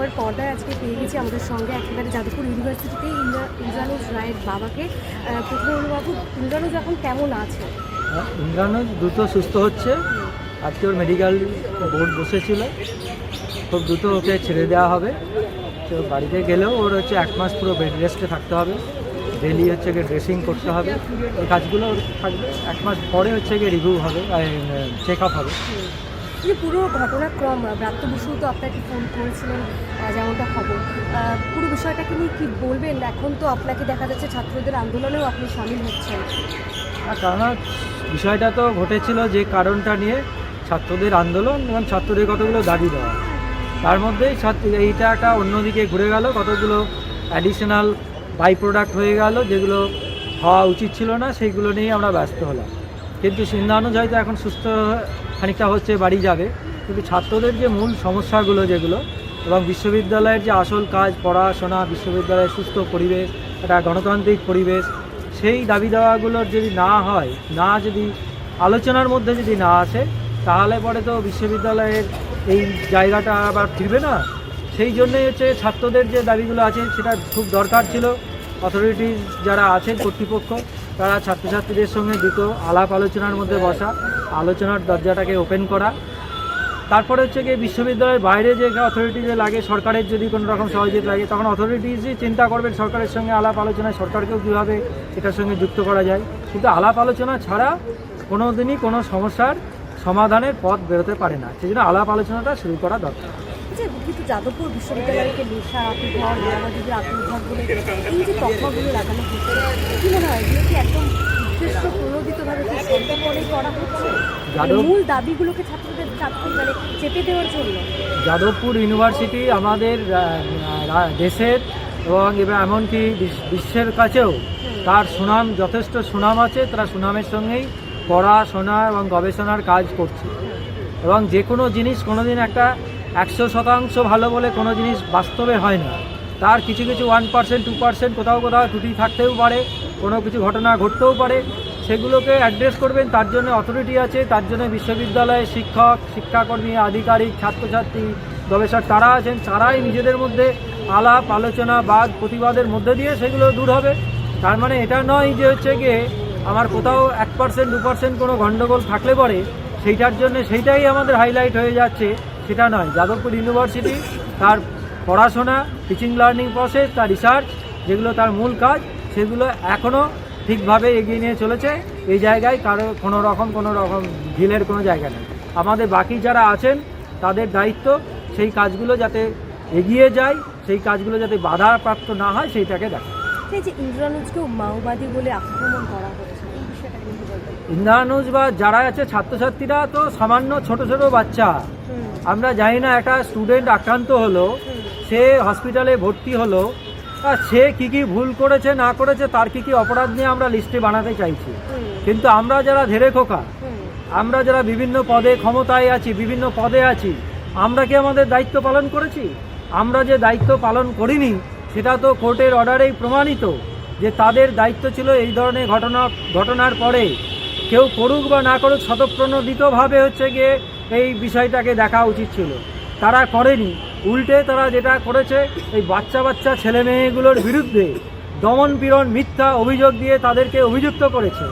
খবর পর্দায় আজকে পেয়ে গেছি আমাদের সঙ্গে একেবারে যাদবপুর ইউনিভার্সিটিতে ইন্দ্রা- ইন্দ্রানুজ রায়ের বাবাকে। প্রথমবাবু ইন্দ্রানুজ এখন কেমন আছে? ইন্দ্রানুজ দ্রুত সুস্থ হচ্ছে। আজকে ওর মেডিকেল বোর্ড বসেছিল। খুব দ্রুত ওকে ছেড়ে দেওয়া হবে। তো বাড়িতে গেলেও ওর হচ্ছে এক মাস পুরো বেড রেস্টে থাকতে হবে। ডেলি হচ্ছে গিয়ে ড্রেসিং করতে হবে। এই কাজগুলো থাকবে। এক মাস পরে হচ্ছে গিয়ে রিভিউ হবে চেক আপ হবে। যে পুরো ঘটনাক্রম ব্রাত্য বসু তো আপনাকে ফোন করেছিলেন যেমনটা খবর। পুরো বিষয়টাকে নিয়ে কি বলবেন? এখন তো আপনাকে দেখা যাচ্ছে ছাত্রদের আন্দোলনেও আপনি সামিল হচ্ছেন। কেননা বিষয়টা তো ঘটেছিল যে কারণটা নিয়ে ছাত্রদের আন্দোলন এবং ছাত্রদের কতগুলো দাবি দেওয়া। তার মধ্যে ছাত্র, এইটা একটা অন্যদিকে ঘুরে গেল, কতগুলো অ্যাডিশনাল বাই প্রোডাক্ট হয়ে গেল, যেগুলো হওয়া উচিত ছিল না, সেইগুলো নিয়ে আমরা ব্যস্ত হলাম। কিন্তু সিন্ধানুজ হয়তো এখন সুস্থ খানিকটা হচ্ছে বাড়ি যাবে। কিন্তু ছাত্রদের যে মূল সমস্যাগুলো যেগুলো এবং বিশ্ববিদ্যালয়ের যে আসল কাজ, পড়াশোনা, বিশ্ববিদ্যালয়ের সুস্থ পরিবেশ, একটা গণতান্ত্রিক পরিবেশ, সেই দাবি দাওয়াগুলোর যদি না হয়, না যদি আলোচনার মধ্যে যদি না আসে, তাহলে পরে তো বিশ্ববিদ্যালয়ের এই জায়গাটা আবার ফিরবে না। সেই জন্যই হচ্ছে ছাত্রদের যে দাবিগুলো আছে, সেটা খুব দরকার ছিল। অথরিটিস যারা আছেন কর্তৃপক্ষ তারা ছাত্রছাত্রীদের সঙ্গে দ্রুত আলাপ আলোচনার মধ্যে বসা, আলোচনার দরজাটাকে ওপেন করা। তারপরে হচ্ছে গিয়ে বিশ্ববিদ্যালয়ের বাইরে যে অথরিটি যে লাগে, সরকারের যদি কোনো রকম সহযোগিতা লাগে, তখন অথরিটিজই চিন্তা করবেন সরকারের সঙ্গে আলাপ আলোচনায় সরকারকেও কীভাবে এটার সঙ্গে যুক্ত করা যায়। কিন্তু আলাপ আলোচনা ছাড়া কোনো দিনই কোনো সমস্যার সমাধানের পথ বেরোতে পারে না। সেই জন্য আলাপ আলোচনাটা শুরু করা দরকার। কিন্তু যাদবপুর বিশ্ববিদ্যালয়কে নেশা আত্মঘর মায়াবাদীদের আত্মঘর বলে এই যে তকমাগুলো লাগানো হচ্ছে কি মনে হয় এগুলো কি একদম উদ্দেশ্য প্রণোদিতভাবে কি সন্তাপনেই করা হচ্ছে? মানে মূল দাবিগুলোকে ছাত্রদের ছাত্র মানে চেপে দেওয়ার জন্য। যাদবপুর ইউনিভার্সিটি আমাদের দেশের এবং এবার এমনকি বিশ্বের কাছেও তার সুনাম যথেষ্ট সুনাম আছে তারা সুনামের সঙ্গেই পড়াশোনা এবং গবেষণার কাজ করছে। এবং যে কোনো জিনিস কোনোদিন একটা একশো শতাংশ ভালো বলে কোনো জিনিস বাস্তবে হয় না তার কিছু কিছু ওয়ান পার্সেন্ট টু পার্সেন্ট কোথাও কোথাও ত্রুটি থাকতেও পারে, কোনো কিছু ঘটনা ঘটতেও পারে। সেগুলোকে অ্যাড্রেস করবেন, তার জন্য অথরিটি আছে, তার জন্য বিশ্ববিদ্যালয়ে শিক্ষক, শিক্ষাকর্মী, আধিকারিক, ছাত্রছাত্রী, গবেষক তারা আছেন, তারাই নিজেদের মধ্যে আলাপ, আলোচনা, বাদ, প্রতিবাদের মধ্যে দিয়ে সেগুলো দূর হবে। তার মানে এটা নয় যে হচ্ছে গিয়ে আমার কোথাও এক পার্সেন্ট দু পার্সেন্ট কোনো গণ্ডগোল থাকলে পরে সেইটার জন্য সেইটাই আমাদের হাইলাইট হয়ে যাচ্ছে। সেটা নয়। যাদবপুর ইউনিভার্সিটি তার পড়াশোনা টিচিং লার্নিং প্রসেস তার রিসার্চ যেগুলো তার মূল কাজ, সেগুলো এখনও ঠিকভাবে এগিয়ে নিয়ে চলেছে। এই জায়গায় কারও কোনো রকম কোনো রকম ঢিলের কোনো জায়গা নেই। আমাদের বাকি যারা আছেন, তাদের দায়িত্ব সেই কাজগুলো যাতে এগিয়ে যায়, সেই কাজগুলো যাতে বাধাপ্রাপ্ত না হয়, সেইটাকে দেখা। যে ইন্দ্রানুজকেও মাওবাদী বলে আক্রমণ করা হচ্ছে এই বিষয়টা কিন্তু বলবেন ইন্দ্রানুজ বা যারা আছে ছাত্রছাত্রীরা তো সামান্য ছোট ছোট বাচ্চা। আমরা জানি না একটা স্টুডেন্ট আক্রান্ত হলো সে হসপিটালে ভর্তি হলো আর সে কি কি ভুল করেছে না করেছে তার কি কি অপরাধ নিয়ে আমরা লিস্টে বানাতে চাইছি। কিন্তু আমরা যারা ধেরে খোকা আমরা যারা বিভিন্ন পদে ক্ষমতায় আছি বিভিন্ন পদে আছি আমরা কি আমাদের দায়িত্ব পালন করেছি? আমরা যে দায়িত্ব পালন করিনি সেটা তো কোর্টের অর্ডারেই প্রমাণিত যে তাদের দায়িত্ব ছিল এই ধরনের ঘটনা ঘটনার পরে। কেউ করুক বা না করুক, স্বতঃপ্রণোদিতভাবে হচ্ছে গিয়ে এই বিষয়টাকে দেখা উচিত ছিল। তারা করেনি। উল্টে তারা যেটা করেছে, এই বাচ্চা বাচ্চা ছেলে মেয়েগুলোর বিরুদ্ধে দমন পীড়ন, মিথ্যা অভিযোগ দিয়ে তাদেরকে অভিযুক্ত করেছে।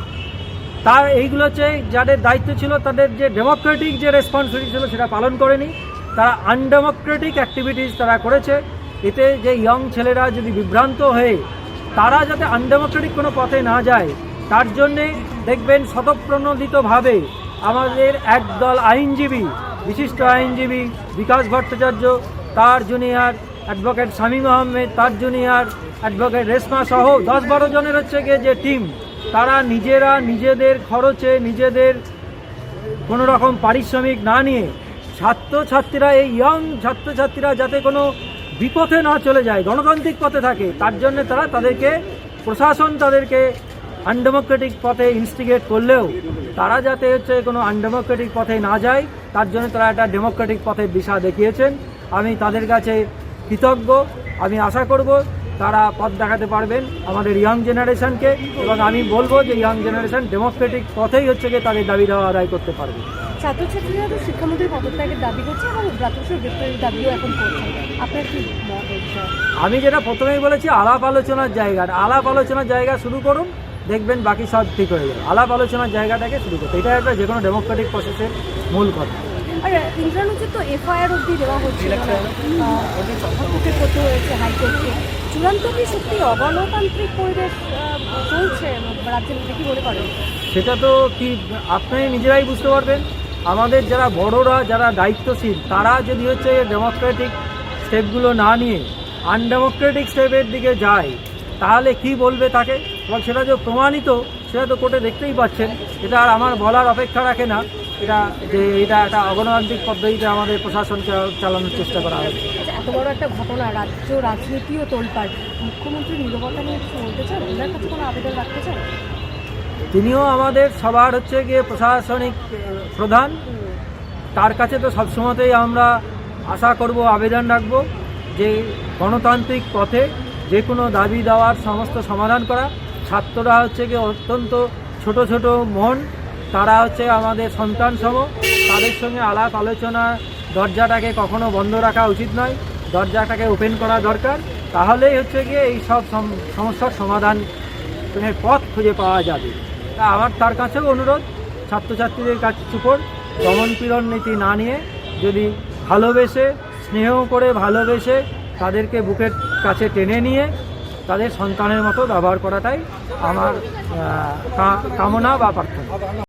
তার এইগুলো হচ্ছে যাদের দায়িত্ব ছিল, তাদের যে ডেমোক্রেটিক যে রেসপন্সিবিলিটি ছিল সেটা পালন করেনি। তারা আনডেমোক্রেটিক অ্যাক্টিভিটিস তারা করেছে। এতে যে ইয়ং ছেলেরা যদি বিভ্রান্ত হয়ে তারা যাতে আনডেমোক্রেটিক কোনো পথে না যায়, তার জন্যে দেখবেন স্বতঃপ্রণোদিতভাবে আমাদের একদল আইনজীবী, বিশিষ্ট আইনজীবী বিকাশ ভট্টাচার্য, তার জুনিয়র অ্যাডভোকেট শামীম আহমেদ, তার জুনিয়র অ্যাডভোকেট রেশমা সহ দশ বারো জনের হচ্ছে গিয়ে যে টিম, তারা নিজেরা নিজেদের খরচে নিজেদের কোনো রকম পারিশ্রমিক না নিয়ে ছাত্রছাত্রীরা, এই ইয়ং ছাত্রছাত্রীরা যাতে কোনো বিপথে না চলে যায়, গণতান্ত্রিক পথে থাকে, তার জন্য তারা তাদেরকে, প্রশাসন তাদেরকে আনডেমোক্রেটিক পথে ইনস্টিগেট করলেও তারা যাতে হচ্ছে কোনো আনডেমোক্রেটিক পথে না যায় তার জন্য তারা একটা ডেমোক্রেটিক পথে দিশা দেখিয়েছেন। আমি তাদের কাছে কৃতজ্ঞ। আমি আশা করব তারা পথ দেখাতে পারবেন আমাদের ইয়াং জেনারেশনকে এবং আমি বলব যে ইয়াং জেনারেশন ডেমোক্রেটিক পথেই হচ্ছে গিয়ে তাদের দাবি দেওয়া আদায় করতে পারবে। ছাত্রছাত্রীরা তো শিক্ষামন্ত্রীর পদত্যাগের দাবি করছে এবং ব্রাতসের গ্রেপ্তারের দাবিও এখন করছে। আপনার কি মত এই বিষয়ে? আমি যেটা প্রথমেই বলেছি আলাপ আলোচনার জায়গা। আলাপ আলোচনার জায়গা শুরু করুন। দেখবেন বাকি সব ঠিক হয়ে যাবে। আলাপ আলোচনার জায়গাটাকে শুরু করতে এটা একটা যে কোনো ডেমোক্রেটিক প্রসেসের মূল কথা। আর ইন্দ্রানুজের তো এফআইআর অব্দি দেওয়া হচ্ছিল না। করতে হয়েছে হাইকোর্টকে। চূড়ান্ত কি সত্যি অগণতান্ত্রিক পরিবেশ চলছে রাজ্যের মধ্যে কি মনে করেন? সেটা তো কি আপনি নিজেরাই বুঝতে পারবেন। আমাদের যারা বড়রা যারা দায়িত্বশীল তারা যদি হচ্ছে ডেমোক্রেটিক স্টেপগুলো না নিয়ে আনডেমোক্রেটিক স্টেপের দিকে যায় তাহলে কি বলবে তাকে? এবং সেটা যে প্রমাণিত সেটা তো কোর্টে দেখতেই পাচ্ছেন। এটা আর আমার বলার অপেক্ষা রাখে না। এটা যে এটা একটা অগণতান্ত্রিক পদ্ধতিতে আমাদের প্রশাসনকে চালানোর চেষ্টা করা হচ্ছে আচ্ছা, এত বড় একটা ঘটনা রাজ্য রাজনীতিও তোলপাড়। মুখ্যমন্ত্রী নিরবতা নিয়ে কিছু বলতে চান? ওনার কাছে কোনো আবেদন রাখতে চান? তিনিও আমাদের সবার হচ্ছে গিয়ে প্রশাসনিক প্রধান। তার কাছে তো সবসময়তেই আমরা আশা করব আবেদন রাখব যে গণতান্ত্রিক পথে যে কোনো দাবি দেওয়ার সমস্ত সমাধান করা। ছাত্ররা হচ্ছে গিয়ে অত্যন্ত ছোট ছোট মন। তারা হচ্ছে আমাদের সন্তান সম তাদের সঙ্গে আলাপ আলোচনা দরজাটাকে কখনো বন্ধ রাখা উচিত নয়। দরজাটাকে ওপেন করা দরকার। তাহলেই হচ্ছে গিয়ে এই সব সম- সমস্যার সমাধান পথ খুঁজে পাওয়া যাবে। তা আমার তার কাছেও অনুরোধ, ছাত্রছাত্রীদের কাছে উপর দমন পীড়ন নীতি না নিয়ে যদি ভালোবেসে, স্নেহ করে ভালোবেসে তাদেরকে বুকের কাছে টেনে নিয়ে তাদের সন্তানের মতো ব্যবহার করাটাই আমার কামনা বা প্রার্থনা।